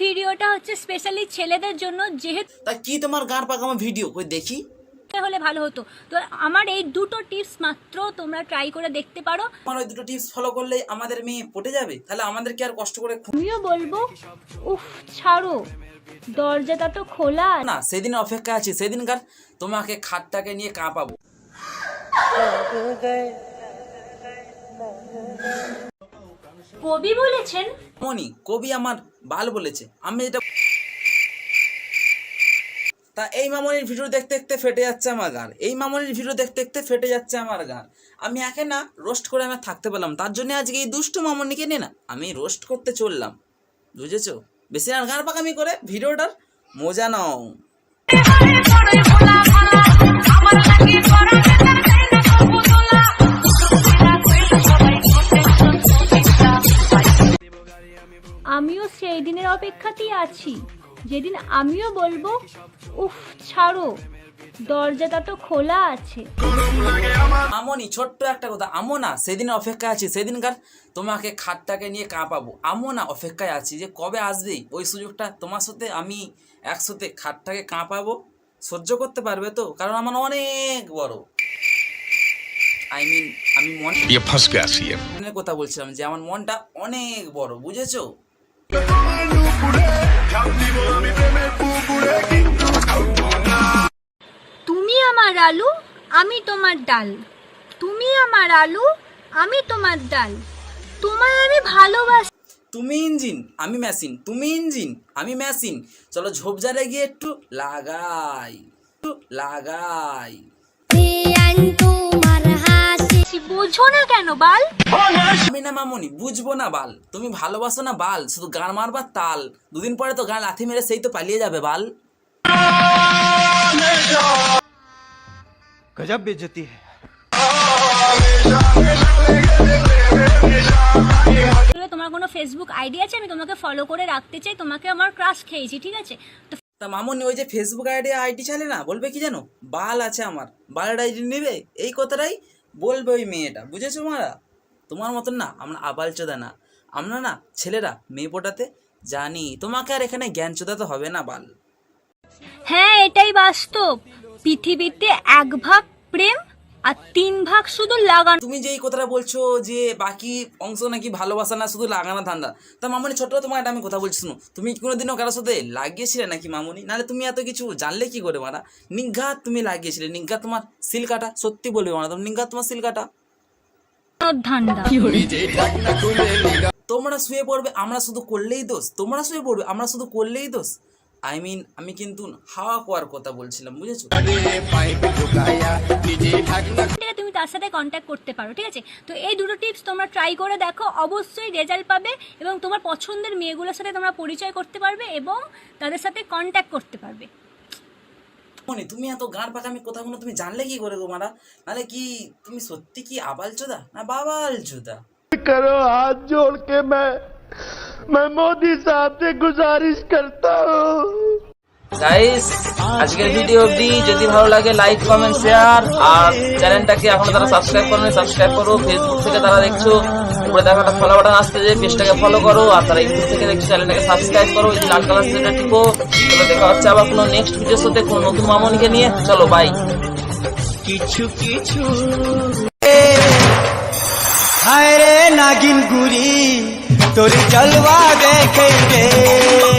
ভিডিওটা হচ্ছে স্পেশালি ছেলেদের জন্য যেহেতু তা কি তোমার গান পাকামো ভিডিও কই দেখি হলে ভালো হতো তো আমার এই দুটো টিপস মাত্র তোমরা ট্রাই করে দেখতে পারো আমার ওই দুটো টিপস ফলো করলে আমাদের মেয়ে পটে যাবে তাহলে আমাদেরকে আর কষ্ট করে আমিও বলব উফ ছাড়ো দরজাটা তো খোলা না সেদিন অপেক্ষা আছি সেদিনকার তোমাকে খাটটাকে নিয়ে কাঁপাবো কবি বলেছেন মনি কবি আমার বাল বলেছে। আমি এটা তা এই মামনির ভিডিও দেখতে দেখতে ফেটে যাচ্ছে আমার গান এই মামনির ভিডিও দেখতে দেখতে ফেটে যাচ্ছে আমার গান আমি একে না রোস্ট করে আমি থাকতে পারলাম তার জন্য আজকে এই দুষ্টু মামনিকে নিয়ে না আমি রোস্ট করতে চললাম। বুঝেছ? বেশি আর গান পাকামি করে ভিডিওটার মজা নাও। দিনের অপেক্ষাতেই আছি। যেদিন আমিও বলব উফ ছাড়ো দরজাটা তো খোলা আছে। আমনি ছোট্ট একটা কথা আমনা সেদিন অপেক্ষায় আছি সেদিনকার তোমাকে খাটটাকে নিয়ে কাঁপাবো। আমনা অপেক্ষায় আছি যে কবে আসবে? ওই সুযোগটা তোমার সাথে আমি একসাথে খাটটাকে কাঁপাবো। সহ্য করতে পারবে তো? কারণ আমার অনেক বড়। আই মিন আমি মনে কথা বলছিলাম যে আমার মনটা অনেক বড় বুঝেছ? তুমি আমার আলু আমি তোমার ডাল। তুমি আমার আলু আমি তোমার ডাল। তোমায় আমি ভালোবাসি। তুমি ইঞ্জিন আমি মেশিন। তুমি ইঞ্জিন আমি মেশিন। চলো ঝোপঝাড়ে গিয়ে একটু লাগাই। একটু লাগাই। বুঝো কেন বাল? আমি না মামনি বুঝব না বাল। তুমি ভালোবাসো না বাল। শুধু গান তাল। দুদিন পরে তো গান লাথি মেরে সেই তো পালিয়ে যাবে বাল। গজব বেজতি তোমার কোনো ফেসবুক আইডি আছে? আমি তোমাকে ফলো করে রাখতে চাই। তোমাকে আমার ক্রাশ খেয়েছি ঠিক আছে? তা মামনি ওই যে ফেসবুক আইডি আইডি চালে না বলবে কি জানো? বাল আছে আমার। বালের আইডি নেবে? এই কথাটাই বলবে ওই মেয়েটা, বুঝেছ মারা? তোমার মতন না, আমরা আবাল চোদা না। আমরা না ছেলেরা মেয়ে পোটাতে জানি, তোমাকে আর এখানে জ্ঞান চোদাতে হবে না, বাল। হ্যাঁ এটাই বাস্তব। পৃথিবীতে এক ভাগ প্রেম আর তিন ভাগ শুধু লাগানো। তুমি যে এই কথাটা বলছো যে বাকি অংশ নাকি ভালোবাসা না শুধু লাগানো ধান্দা। তা মামনি ছোট তোমার একটা আমি কথা বলছি শুনো। তুমি কোনোদিনও কারোর সাথে লাগিয়েছিলে নাকি মামনি? নাহলে তুমি এত কিছু জানলে কি করে মারা? নিঘাত তুমি লাগিয়েছিলে। নিঘাত তোমার সিল কাটা সত্যি বলবে মারা তুমি। নিঘাত তোমার সিল কাটা। ধান্দা। তোমরা শুয়ে পড়বে আমরা শুধু করলেই দোষ। তোমরা শুয়ে পড়বে আমরা শুধু করলেই দোষ। আই মিন আমি কিন্তু হাওয়া কোয়ার কথা বলছিলাম বুঝেছ? তুমি তার সাথে কন্ট্যাক্ট করতে পারো ঠিক আছে? তো এই দুটো টিপস তোমরা ট্রাই করে দেখো অবশ্যই রেজাল্ট পাবে এবং তোমার পছন্দের মেয়েগুলোর সাথে তোমরা পরিচয় করতে পারবে এবং তাদের সাথে কন্ট্যাক্ট করতে পারবে। মনে তুমি এত গান পাকা আমি কথাগুলো তুমি জানলে কি করে তোমারা নাহলে কি তুমি সত্যি কি আবাল চোদা না বাবাল চোদা করো? হাত জোড় কে मैं मैं मोदी साहब से गुजारिश करता हूँ গাইস আজকের ভিডিও অবধি যদি ভালো লাগে লাইক কমেন্ট শেয়ার আর চ্যানেলটাকে এখনো তারা সাবস্ক্রাইব করো সাবস্ক্রাইব করো ফেসবুক থেকে তারা দেখছো উপরে দেখো একটা ফলো বাটন আসতে যে পেজটাকে ফলো করো আর তারা ইউটিউব থেকে দেখছো চ্যানেলটাকে সাবস্ক্রাইব করো এই যে লাল কালার সেটা টিপো চলো দেখা হচ্ছে আবার কোনো নেক্সট ভিডিওর সাথে কোনো নতুন মামনিকে নিয়ে চলো বাই কিছু কিছু হায় রে নাগিন গুরি तोरी जलवा देखेंगे।